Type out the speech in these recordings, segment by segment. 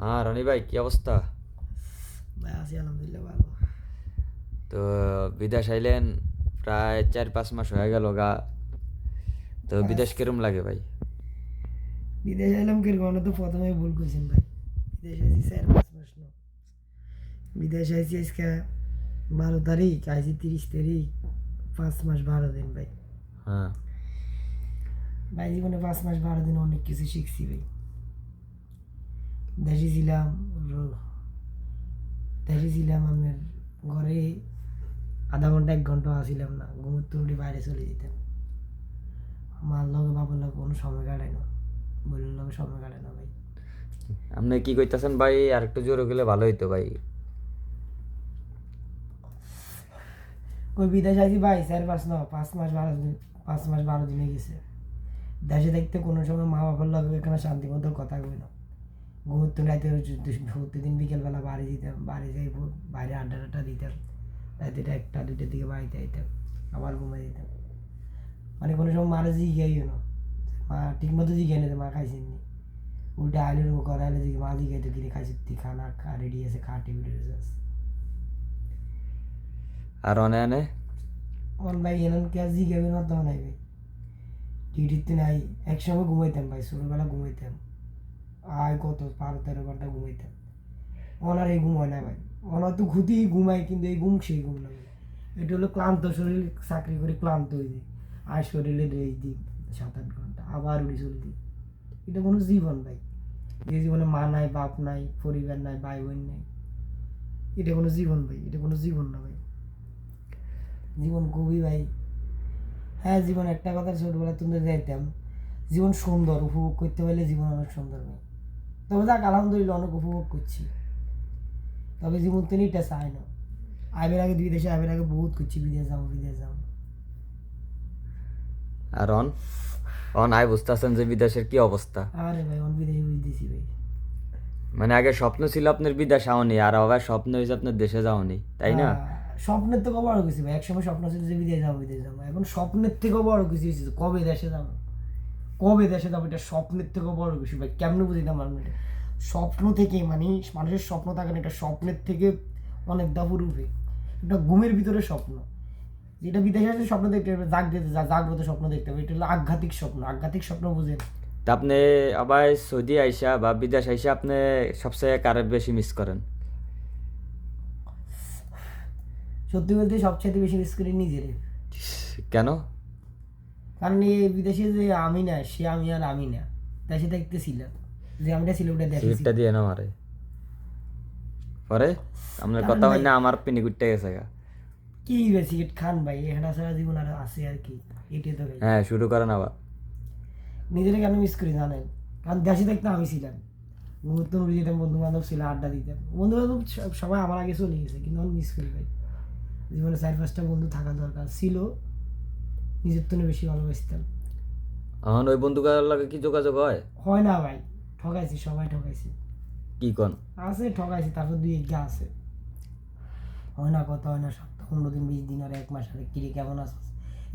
হ্যাঁ রনি ভাই কি অবস্থা? ভাই আছি আলহামদুলিল্লাহ ভালো। তো বিদেশ আইলেন প্রায় চার পাঁচ মাস হয়ে গেল গা। তো বিদেশ কিরম লাগে ভাই? বিদেশ এলাম কীরকম? তো প্রথমে ভুল করছেন ভাই। বিদেশ আইছি চার পাঁচ মাস ন। বিদেশ আইছি আজকে বারো তারিখ আইছি তিরিশ তারিখ পাঁচ মাস বারো দিন ভাই। হ্যাঁ। ভাই জীবনে পাঁচ মাস বারো দিন অনেক কিছু শিখছি ভাই। দেশে ছিলাম র- ছিলাম আপনার ঘরে আধা ঘণ্টা এক ঘণ্টা আসিলাম না ঘুমের তুড়ি বাইরে চলে যেতাম। মার লগে বাবার লগে কোনো সময় কাটায় না বলুন লগে সময় কাটায় না ভাই। আপনি কি কইতাছেন ভাই আর একটু জোরে গেলে ভালো হইতো ভাই। ওই বিদেশ আছি ভাই চার পাঁচ ন পাঁচ মাস বারো দিন পাঁচ মাস বারো দিনে গেছে। দেশে দেখতে কোনো সময় মা বাবার লগে এখানে শান্তি মতো কথা কই না। ঘুমোতে রাতে প্রতিদিন বিকেলবেলা বাড়ি দিতাম বাড়ি যাই বাইরে আড্ডা টাড্ডা দিতাম রাতে একটা দুইটার দিকে বাড়িতে আইতাম আবার ঘুমাই দিতাম মানে কোনো সময় মারা জিগাইও না মা ঠিক মতো জিগাই না মা খাইছেন নি। উল্টা আইলে করে আইলে জিগে মা জিগাই তো কিনে খাইছি তুই খানা খা রেডি আছে খা টিভি আছে। আর অনে আনে আমার ভাই এনন কে জিগাবে না তো নাই ভাই। ডিউটিতে নাই একসময় ঘুমাইতাম ভাই ছোটবেলা ঘুমাইতাম। আয় কত, বারো তেরো ঘণ্টা ঘুমাইতাম। ওনার এই ঘুম হয় না ভাই। ওনার তো ঘুতি ঘুমাই কিন্তু এই ঘুম সেই ঘুম না ভাই। এটা হলো ক্লান্ত শরীর, চাকরি করে ক্লান্ত হয়ে যায়। আর শরীরে রেস্ট দিই সাত আট ঘণ্টা, আবার উড়ি চলে দিই এটা কোনো জীবন ভাই। যে জীবনে মা নাই, বাপ নাই, পরিবার নাই, ভাই বোন নাই, এটা কোনো জীবন ভাই, এটা কোনো জীবন না ভাই। জীবন খুবই ভাই। হ্যাঁ জীবন একটা কথা ছোটবেলা তুমি যাইতাম, জীবন সুন্দর, উপভোগ করতে পারলে জীবন অনেক সুন্দর ভাই। তবে যাক আলহামদুলিল্লাহ অনেক উপভোগ করছি। তবে জীবন তো এটা চাই না। আইবের আগে বিদেশে আইবের আগে বহুত করছি বিদেশ যাব বিদেশ যাব। আর অন? অন আয় বুঝতেছেন যে বিদেশের কি অবস্থা? আরে ভাই অন বিদেশে বুঝতেছি ভাই। মানে আগে স্বপ্ন ছিল আপনার বিদেশ আওনি আর আবার স্বপ্ন হয়েছে আপনার দেশে যাওনি তাই না? স্বপ্নের থেকেও বড় কিছু ভাই। একসময় স্বপ্ন ছিল যে বিদেশ যাব বিদেশ যাব। এখন স্বপ্নের থেকেও বড় কিছু হয়েছে কবে দেশে যাব। কবে দেশে যাব এটা স্বপ্নের থেকেও বড় কিছু ভাই কেমনে বুঝিতাম আমি এটা স্বপ্ন থেকে মানে মানুষের স্বপ্ন থাকে না এটা স্বপ্নের থেকে অনেক দাপুর উঠে এটা ঘুমের ভিতরে স্বপ্ন। যেটা বিদেশে আছে স্বপ্ন দেখতে হবে জাগ্রত জাগ্রত স্বপ্ন দেখতে হবে এটা হলো আঘাতিক স্বপ্ন। আঘাতিক স্বপ্ন বুঝেন তা আপনি আবার সৌদি আইসা বা বিদেশ আইসা আপনি সবচেয়ে কারে বেশি মিস করেন? সত্যি বলতে সবচেয়ে বেশি মিস করি নিজেরে। কেন? কারণ এই বিদেশে যে আমি না সে আমি আর আমি না। দেশে দেখতেছিল যে আমিটা ছিল ওটা দেখেছি। সিটটা দিয়ে না মারে। পরে কারণ কথা হয় না আমার পিনি গুটতে গেছে গা। কি সিগারেট খান ভাই? এটা সারা জীবন আর আছে আর কি। এটাই তো হ্যাঁ শুরু করেন আবার। নিজেকে কেন মিস করি জানেন? কারণ দেশে দেখতে আমি ছিলাম। উড়ে যেতাম বন্ধু বান্ধব ছিল আড্ডা দিতাম। বন্ধু বান্ধব সবাই আমার আগে চলে গেছে কিন্তু আমি মিস করি ভাই। জীবনে চার পাঁচটা বন্ধু থাকা দরকার। ছিল নিজের তো বেশি ভালোবাসতাম। এখন ওই বন্ধুকার লাগে কি যোগাযোগ হয়? হয় না ভাই ঠকাইছি সবাই ঠকাইছি। কি কন? আছে ঠকাইছি তারপর দুই একটা আছে। হয় না কথা হয় না সপ্তাহ পনেরো দিন বিশ দিন আর এক মাস আরে কিরে কেমন আছিস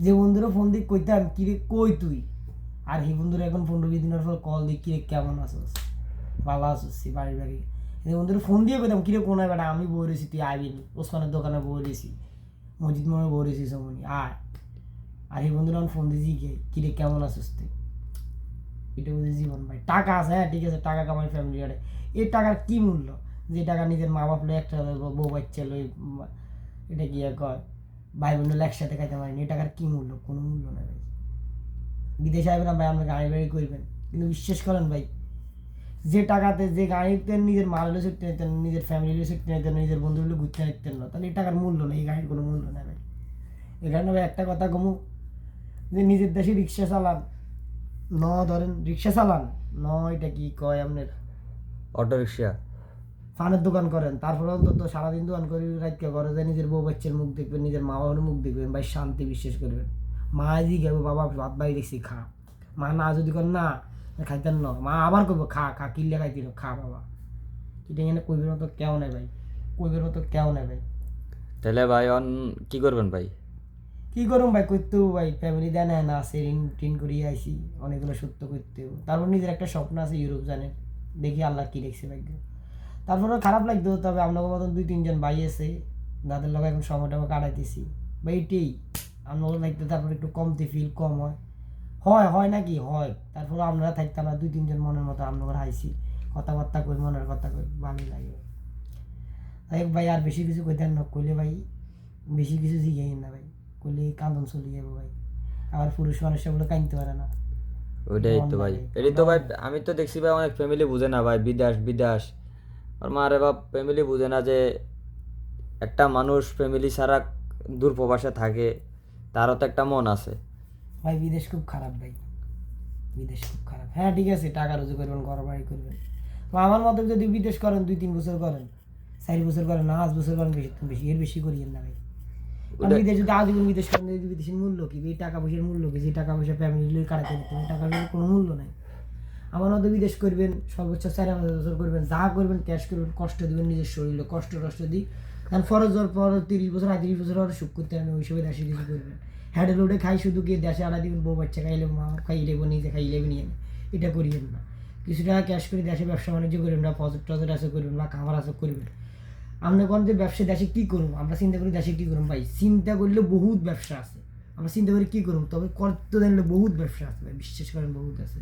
যে বন্ধুরা ফোন দিয়ে কইতাম কিরে কই তুই? আর এই বন্ধুরা এখন পনেরো বিশ দিনের পর কল দিই কিরে কেমন আছিস? ভালো আছিস বাড়ি বাড়ি। এই বন্ধুরা ফোন দিয়ে কইতাম কিরে কোনায় বেটা? আমি বই রয়েছি তুই আইবি ওসমানের দোকানে বই রয়েছি। মসজিদ মোড়ে বই রয়েছি সমনি আয়। আর এই বন্ধুরা ফোন দিয়ে জিগে কিরে, কেমন আছিস তুই? এটা বুঝে জীবন ভাই, টাকা আছে হ্যাঁ ঠিক আছে, টাকা কামাই ফ্যামিলি আরে। এই টাকার কি মূল্য? যে টাকা নিজের মা বাপ লই একটা বউ বাচ্চা লই এটা কি কয়? ভাই বোন একসাথে খাইতে পারেনি এই টাকার কি মূল্য? কোনো মূল্য না ভাই। বিদেশে আসবেন না ভাই আমরা গাড়ি বাড়ি করবেন কিন্তু বিশ্বাস করেন ভাই, যে টাকাতে যে গাড়িতে নিজের মাল হলে ছুটতে নিতেন, নিজের ফ্যামিলি হলে ছুটতে নিতেন, নিজের বন্ধু হলে ঘুরতে নিতেন না, তাহলে এই টাকার মূল্য নেই এই গাড়ির কোনো মূল্য নেই ভাই। এখানে ভাই একটা কথা কমু যে নিজের দেশে রিক্সা চালান। ন ধরেন। রিক্সা চালান? ন এটা কি কয় আপনার? অটো রিক্সা ফানের দোকান করেন তারপরে অন্তত সারাদিন দোকান করে রাখতে ঘরে যায় নিজের বউ বাচ্চার মুখ দেখবেন নিজের মা বাবার মুখ দেখবেন ভাই শান্তি বিশ্বাস করবেন। মা যদি গেবে বাবা ভাত বাড়ি দেখছি খা। মা না যদি কর না খাইতেন ন। মা আবার করব খা খা কিনলে খাইছিল খা বাবা। এটা এখানে কইবের মতো কেউ নেই ভাই কইবের মতো কেউ নেই ভাই। তাহলে ভাই অন কি করবেন ভাই? কি করুম ভাই? করতেও ভাই? ফ্যামিলি দেয় না না আছে, ঋণ টিন করিয়ে আইসি অনেকগুলো সত্য করতেও তারপর নিজের একটা স্বপ্ন আছে ইউরোপ জানেন দেখি আল্লাহ কি দেখছে ভাগ্য। তারপরে খারাপ লাগতো, তবে আপনার মতন দুই, তিনজন ভাই আছে, যাদের লগে এখন সময়টা কাটাইতেছি। বা এইটাই আপনার লাগতো তারপরে একটু কমতে ফিল কম হয়। হয় হয় নাকি? হয়। তারপরে আপনারা থাকতে আমরা দুই, তিনজন মনের মতো আপনার হাইছি। কথাবার্তা কই, মনের কথা কই, ভালোই লাগে। তাই ভাই, আর বেশি কিছু কইতেন না কইলে ভাই, বেশি কিছু জিগাই না ভাই। কইলে কান্দন চলে যাব ভাই। আবার পুরুষ মানুষ বলে কাঁদতে পারে না। ওইটাই তো ভাই। এটাই তো ভাই আমি তো দেখছি ভাই অনেক ফ্যামিলি বুঝে না ভাই বিদেশ বিদেশ। আর মারে বাপ ফ্যামিলি বুঝে না যে একটা মানুষ ফ্যামিলি ছাড়া দূর প্রবাসে থাকে তারও তো একটা মন আছে। ভাই বিদেশ খুব খারাপ ভাই। বিদেশ খুব খারাপ। হ্যাঁ ঠিক আছে টাকা রোজগার করবেন ঘর বাড়ি করবেন আমার মতো যদি বিদেশ করেন দুই তিন বছর করেন চার বছর করেন না পাঁচ বছর করেন বেশি বেশি এর বেশি করিয়েন না ভাই। বিদেশ বিদেশ বিদেশের মূল্য কি এই টাকা পয়সার মূল্য কি যে টাকা পয়সা ফ্যামিলি হবে, টাকা পয়সার কোনো মূল্য নাই। আমার বিদেশ করবেন সর্বোচ্চ চার পাঁচ বছর করবেন যা করবেন ক্যাশ করবেন কষ্ট নিজের শরীরে কষ্ট দিই। কারণ ফরজ হওয়ার পর তিরিশ বছর বছর সুখ করতে ওই দেশে করবেন। হ্যাডে রোডে খাই শুধু গিয়ে দেশে আড়া দিবেন বউ বাচ্চা খাইলে মা খাই লেবো নিজে খাই লেবে নিয়ে এটা করিয়েন না। কিছু টাকা ক্যাশ করে দেশে ব্যবসা বাণিজ্য করবেন না ফজর টজর আছে করবেন বা খাবার আছে করবেন আমরা কোন যে ব্যবসা দেশে কী করব? আমরা চিন্তা করি দেশে কী করব? ভাই চিন্তা করলে বহুত ব্যবসা আছে। আমরা চিন্তা করি কী করব? তবে করতে জানলে বহুত ব্যবসা আছে ভাই বিশ্বাস করেন বহুত আছে।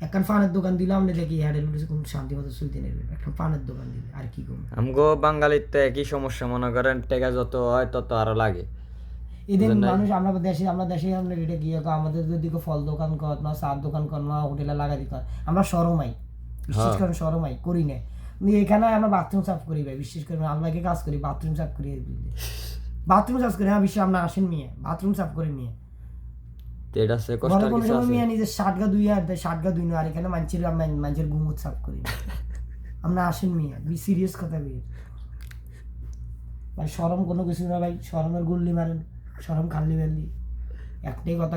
একখান পানের দোকান দিলে আমরা দেখি হ্যাডে লুটে কোনো শান্তি মতো চলতে নেবে একটা পানের দোকান দিলে আর কি করব? আমগো বাঙালির তো একই সমস্যা মনে করেন টেকা যত হয় তত আরও লাগে। এদের মানুষ আমরা দেশে আমরা দেশে আমরা এটা গিয়ে আমাদের যদি ফল দোকান কর না চার দোকান কর না হোটেলে লাগাই দিতে হয় আমরা সরমাই। বিশেষ হ্যাঁ। করে সরমাই করি না। এখানে আমরা বাথরুম সাফ করি ভাই বিশেষ করে আমরা কি কাজ করি বাথরুম সাফ করি বাথরুম সাফ করি হ্যাঁ বিশ্ব আমরা আসেন নিয়ে বাথরুম সাফ করে নিয়ে। এটা সে কষ্ট কিছু আছে? দুই আর দেয় দুই আর এখানে মানুষের আমরা- গুমুত সাফ করি আমরা আসেন মিয়া বি সিরিয়াস কথা বলি ভাই সরম কোনো কিছু না ভাই সরমের গুল্লি মারেন সরম খাল্লি বেল্লি একটাই কথা